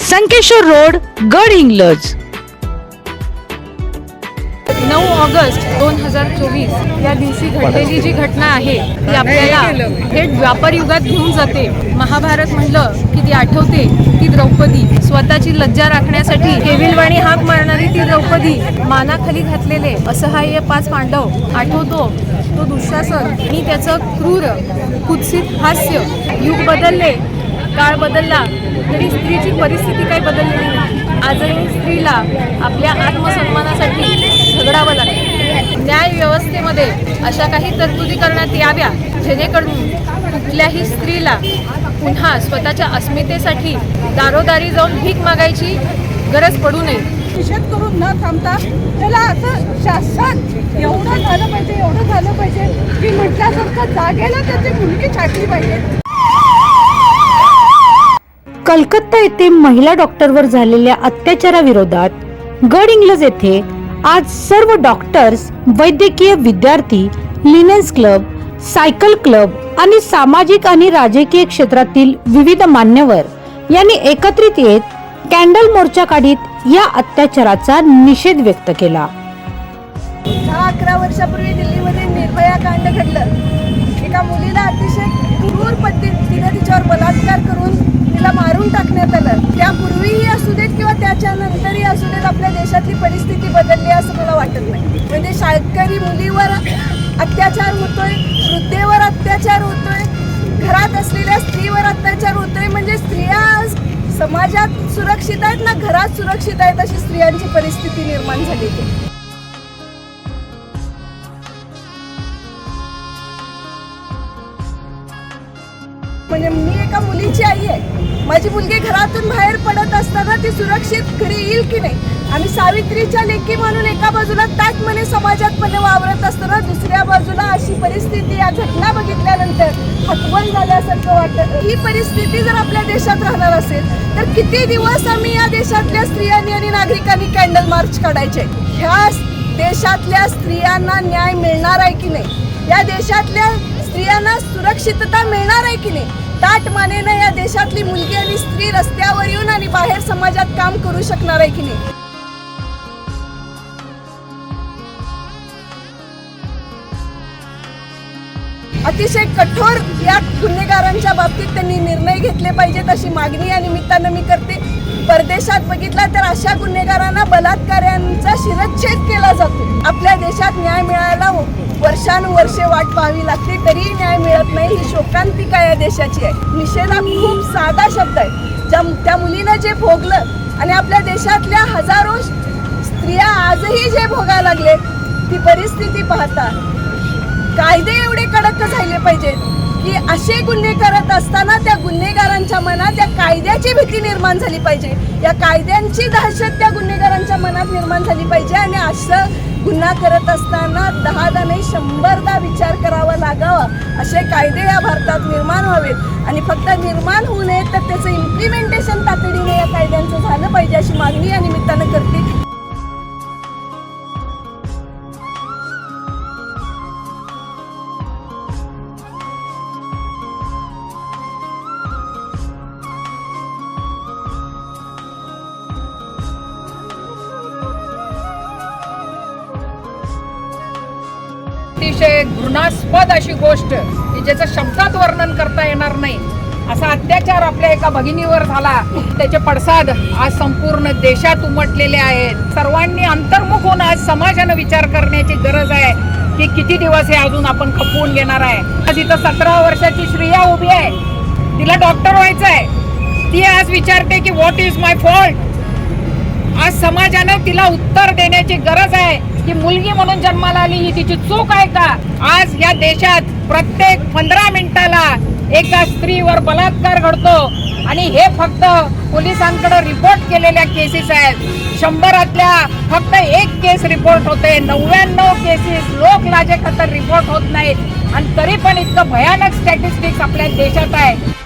Sankeshwar road Gadhinglaj. नऊ August दोन हजार चोवीस. या दिवशी घडलेली जी घटना आहे ती आपल्याला थेट व्यापार युगात घेऊन जाते. महाभारत म्हणलं की ती आठवते ती द्रौपदी. स्वतःची लज्जा राखण्यासाठी केविलवाणी हाक मारणारी ती द्रौपदी मानाखाली घातलेले. असहाय्य पाच पांडव आठवतो. तो दुःशासन आणि त्याचं क्रूर कुत्सित हास्य युग बदलले. काळ बदलला तरी स्त्रीची परिस्थिती काही बदलली नाही. आजही स्त्रीला आपल्या आत्मसन्मानासाठी झगडावं लागतं. न्याय व्यवस्थेमध्ये अशा काही तरतुदी करण्यात याव्या जेणेकरून कुठल्याही स्त्रीला पुन्हा स्वतःच्या अस्मितेसाठी दारोदारी जाऊन भीक मागायची गरज पडू नये. निषेध करून न थांबता त्याला असं शासन एवढं झालं पाहिजे एवढं झालं पाहिजे की म्हटल्यासारखं जागेला त्याची मुलगी छाटली पाहिजे. कलकत्ता येथे महिला डॉक्टरवर झालेल्या अत्याचाराविरोधात गड इंग्लज येथे आज सर्व डॉक्टर्स वैद्यकीय विद्यार्थी लिनन्स क्लब सायकल क्लब आणि सामाजिक आणि राजकीय क्षेत्रातील विविध मान्यवर यांनी एकत्रित येत कॅन्डल मोर्चा काढीत या अत्याचाराचा निषेध व्यक्त केला. दहा अकरा वर्षापूर्वी दिल्लीमध्ये निर्भया कांड घडलं. एका मुलीला अतिशय क्रूर पद्धतीने तिच्यावर बलात्कार करून तिला मारून टाकण्यात आलं. त्यापूर्वीही असू देत किंवा त्याच्यानंतरही असू देत आपल्या देशातली परिस्थिती बदलली असं मला वाटत नाही. म्हणजे शाळकरी मुलीवर अत्याचार होतोय वृद्धेवर अत्याचार होतोय घरात असलेल्या स्त्रीवर अत्याचार होतोय. म्हणजे स्त्रिया समाजात सुरक्षित आहेत ना घरात सुरक्षित आहेत अशी स्त्रियांची परिस्थिती निर्माण झालेली एका मुलीची आई आहे. माझी मुलगी घरातून बाहेर पडत असताना ती सुरक्षित घरी येईल की नाही? आणि सावित्रीच्या लेखी म्हणून एका बाजूला ताटमने समाजातपणे वावरत असताना दुसऱ्या बाजूला अशी परिस्थिती या घटना बघितल्यानंतर हतबल झाल्यासारखं वाटतं. ही परिस्थिती जर आपल्या देशात राहणार असेल तर किती दिवस आम्ही या देशातल्या स्त्रियांनी आणि नागरिकांनी कॅन्डल मार्च काढायचे? ह्या देशातल्या स्त्रियांना न्याय मिळणार आहे की नाही? या देशातल्या स्त्रियांना सुरक्षितता मिळणार आहे की नाही? ताट मानेनं या देशातली मुलगी आणि स्त्री रस्त्यावर येऊन आणि बाहेर समाजात काम करू शकणार आहे की नाही? अतिशय कठोर या गुन्हेगारांच्या बाबतीत त्यांनी निर्णय घेतले पाहिजेत अशी मागणी या निमित्तानं मी करते. परदेशात बघितला तर अशा गुन्हेगारांना बलात्कारांचा शिरच्छेद केला जातो. आपल्या देशात न्याय मिळायला वर्षानुवर्षे वाट पाहावी लागते तरीही न्याय मिळत नाही ही शोकांतिका या देशाची आहे. निषेधा खूप साधा शब्द आहे. ज्या त्या मुलीनं जे भोगलं आणि आपल्या देशातल्या हजारो स्त्रिया आजही जे भोगायला लागले ती परिस्थिती पाहता कायदे एवढे कडक झाले पाहिजेत. की असे गुन्हे करत असताना त्या गुन्हेगारांच्या मनात त्या कायद्याची भीती निर्माण झाली पाहिजे. या कायद्यांची दहशत त्या गुन्हेगारांच्या मनात निर्माण झाली पाहिजे आणि असं गुन्हा करत असताना दहादा नाही शंभरदा विचार करावा लागावा. असे कायदे या भारतात निर्माण व्हावेत. आणि फक्त निर्माण होऊ नयेत तर त्याचं इम्प्लिमेंटेशन तातडीने या कायद्यांचं झालं पाहिजे अशी मागणी या निमित्तानं करते. अतिशय घृणास्पद अशी गोष्ट की ज्याचं शब्दात वर्णन करता येणार नाही. असा अत्याचार आपल्या एका भगिनीवर झाला त्याचे पडसाद आज संपूर्ण देशात उमटलेले आहेत. सर्वांनी अंतर्मुख होऊन आज समाजानं विचार करण्याची गरज आहे की किती दिवस हे अजून आपण खपवून घेणार आहे. आज इथं सतरा वर्षाची श्रिया उभी आहे. तिला डॉक्टर व्हायचं आहे. ती आज विचारते की व्हॉट इज माय फॉल्ट आज समाजानं तिला उत्तर देण्याची गरज आहे. की मुलगी म्हणून जन्माला आली ही तिची चूक आहे का? आज या देशात प्रत्येक पंधरा मिनिटाला एका स्त्रीवर बलात्कार घडतो. आणि हे फक्त पोलिसांकडे रिपोर्ट केलेल्या केसेस आहेत. शंभरातल्या फक्त एक केस रिपोर्ट होते. नव्याण्णव केसेस लोक लाजे खतर रिपोर्ट होत नाहीत. आणि तरी पण इतकं भयानक स्टॅटिस्टिक्स आपल्या देशात आहे.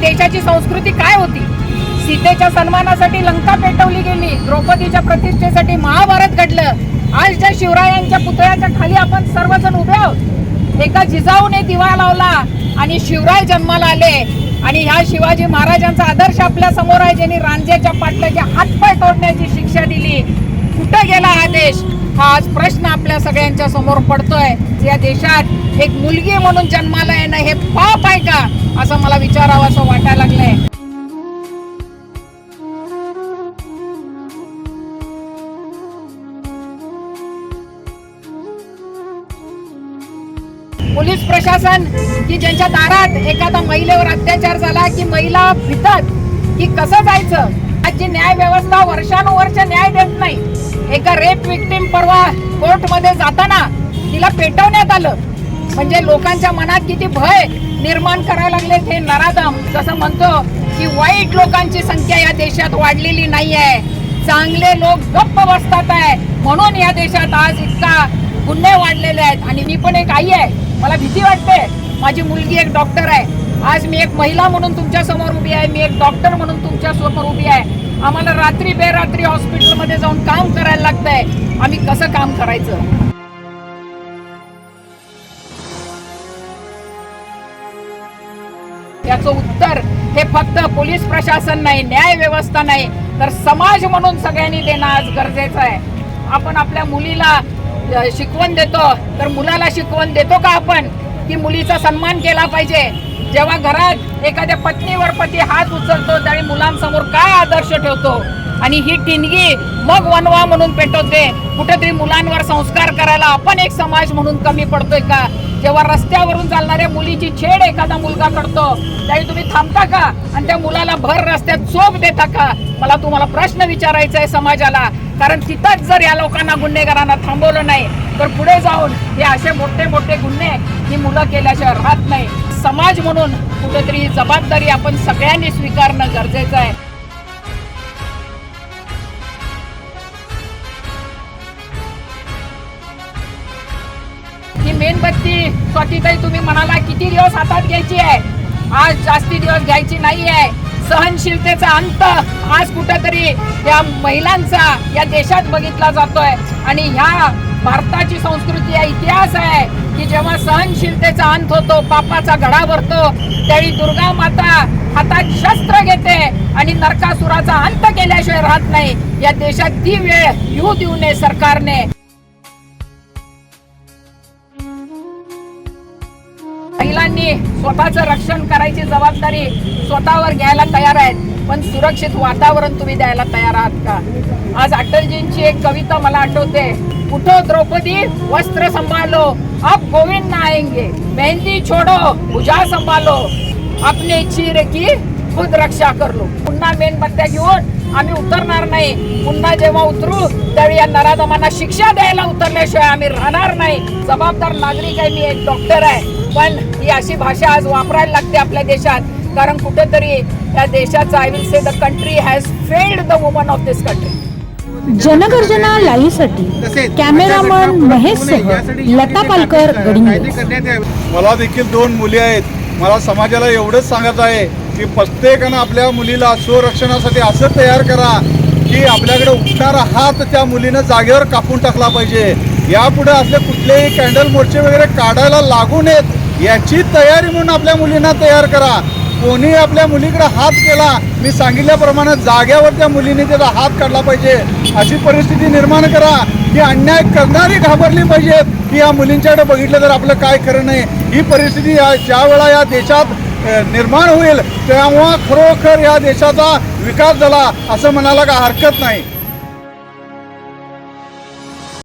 देशाची संस्कृती काय होती? सीतेच्या सन्मानासाठी लंका पेटवली गेली द्रौपदीच्या प्रतिष्ठेसाठी महाभारत घडलं. आज ज्या शिवरायांच्या पुतळ्याच्या खाली आपण सर्वजण उभे आहोत एका जिजाऊने दिवा लावला आणि शिवराय जन्माला आले. आणि ह्या शिवाजी महाराजांचा आदर्श आपल्यासमोर आहे ज्यांनी रांजेच्या पाटलाचे हातपाय तोडण्याची शिक्षा दिली. कुठं गेला हा देश? हा आज प्रश्न आपल्या सगळ्यांच्या समोर पडतोय. या देशात एक मुलगी म्हणून जन्माला येणं हे पाप आहे का? असं मला विचारावं असं वाटायला लागलंय. पोलीस प्रशासन की ज्यांच्या दारात एखादा महिलेवर अत्याचार झाला की महिला भितात की कसं जायचं? आज जी न्याय व्यवस्था वर्षानुवर्ष न्याय देत नाही. एका रेप विक्टीम परवा कोर्टमध्ये जाताना तिला पेटवण्यात आलं. म्हणजे लोकांच्या मनात किती भय निर्माण करायला लागले हे नराधम. जसं म्हणतो की वाईट लोकांची संख्या या देशात वाढलेली नाही आहे चांगले लोक गप्प बसतात आहे. म्हणून या देशात आज इतका गुन्हे वाढलेले आहेत. आणि मी पण एक आई आहे. मला भीती वाटते. माझी मुलगी एक डॉक्टर आहे. आज मी एक महिला म्हणून तुमच्यासमोर उभी आहे. मी एक डॉक्टर म्हणून तुमच्यासमोर उभी आहे. आम्हाला रात्री बेरात्री हॉस्पिटलमध्ये जाऊन काम करायला लागतंय. आम्ही कसं काम करायचं? याचं उत्तर हे फक्त पोलीस प्रशासन नाही न्याय व्यवस्था नाही तर समाज म्हणून सगळ्यांनी देणं आज गरजेचं आहे. आपण आपल्या मुलीला शिकवण देतो तर मुलाला शिकवण देतो का आपण? की मुलीचा सन्मान केला पाहिजे. जेव्हा घरात एखाद्या पत्नीवर पती हात उचलतो त्यावेळी मुलांसमोर काय आदर्श ठेवतो? आणि ही टिनगी मग वनवा म्हणून पेटवते. कुठेतरी मुलांवर संस्कार करायला आपण एक समाज म्हणून कमी पडतोय का? जेव्हा रस्त्यावरून चालणाऱ्या मुलीची छेड एखादा मुलगा करतो त्यावेळी तुम्ही थांबता का? आणि त्या मुलाला भर रस्त्यात चोप देता का? मला तुम्हाला प्रश्न विचारायचा आहे समाजाला. कारण तिथंच जर या लोकांना गुन्हेगारांना थांबवलं नाही तर पुढे जाऊन हे असे मोठे मोठे गुन्हे ही मुलं केल्याशिवाय राहत नाही. समाज म्हणून कुठेतरी ही जबाबदारी आपण सगळ्यांनी स्वीकारणं गरजेचं आहे. ही मेणबत्ती स्वातीताई तुम्ही म्हणाला किती दिवस हातात घ्यायची आहे? आज जास्ती दिवस घ्यायची नाही आहे सहनशीलतेचा अंत आज कुठेतरी या महिलांचा या देशात बघितला जातोय. आणि ह्या भारताची संस्कृती आहे इतिहास आहे की जेव्हा सहनशीलतेचा अंत होतो पापाचा घडा भरतो त्यावेळी दुर्गा माता हातात शस्त्र घेते आणि नरकासुराचा अंत केल्याशिवाय राहत नाही. या देशात ती वेळ येऊ देऊ नये सरकारने. महिलांनी स्वतःचं रक्षण करायची जबाबदारी स्वतःवर घ्यायला तयार आहेत. पण सुरक्षित वातावरण तुम्ही द्यायला तयार आहात का? आज अटलजींची एक कविता मला आठवते. उठो द्रौपदी वस्त्र संभालो। अब गोविंद ना आएंगे। मेहंदी छोडो भुजा संभालो। अपने चीर की खुद रक्षा कर लो। पुन्हा मेणबत्त्या घेऊन आम्ही उतरणार नाही. पुन्हा जेव्हा उतरू त्यावेळी या नराधमांना शिक्षा द्यायला उतरल्याशिवाय आम्ही राहणार नाही. जबाबदार नागरिक आहे मी एक डॉक्टर आहे. पण ही अशी भाषा आज वापरायला लागते आपल्या देशात. कारण कुठेतरी या देशाचा I will say the country has failed the woman of this country Jangarjana लाईव्हसाठी cameraman Mahesh सह लता पालकर मला देखील दोन मुली आहेत. मला समाजाला एवढंच सांगत आहे की प्रत्येकानं आपल्या मुलीला स्वरक्षणासाठी असं तयार करा की आपल्याकडे उठणारा हात त्या मुलीनं जागेवर कापून टाकला पाहिजे. यापुढे असले कुठलेही कॅन्डल मोर्चे वगैरे काढायला लागू नयेत याची तयारी म्हणून आपल्या मुलींना तयार करा. कोणी आपल्या मुलीकडे हात केला मी सांगितल्याप्रमाणे जाग्यावर त्या मुलीने त्याचा हात काढला पाहिजे. अशी परिस्थिती निर्माण करा की अन्याय करणारी घाबरली पाहिजेत की या मुलींच्याकडे बघितलं तर आपलं काय खरं नाही. ही परिस्थिती या ज्या वेळा या देशात निर्माण होईल तेव्हा खरोखर या देशाचा विकास झाला असं म्हणायला का हरकत नाही.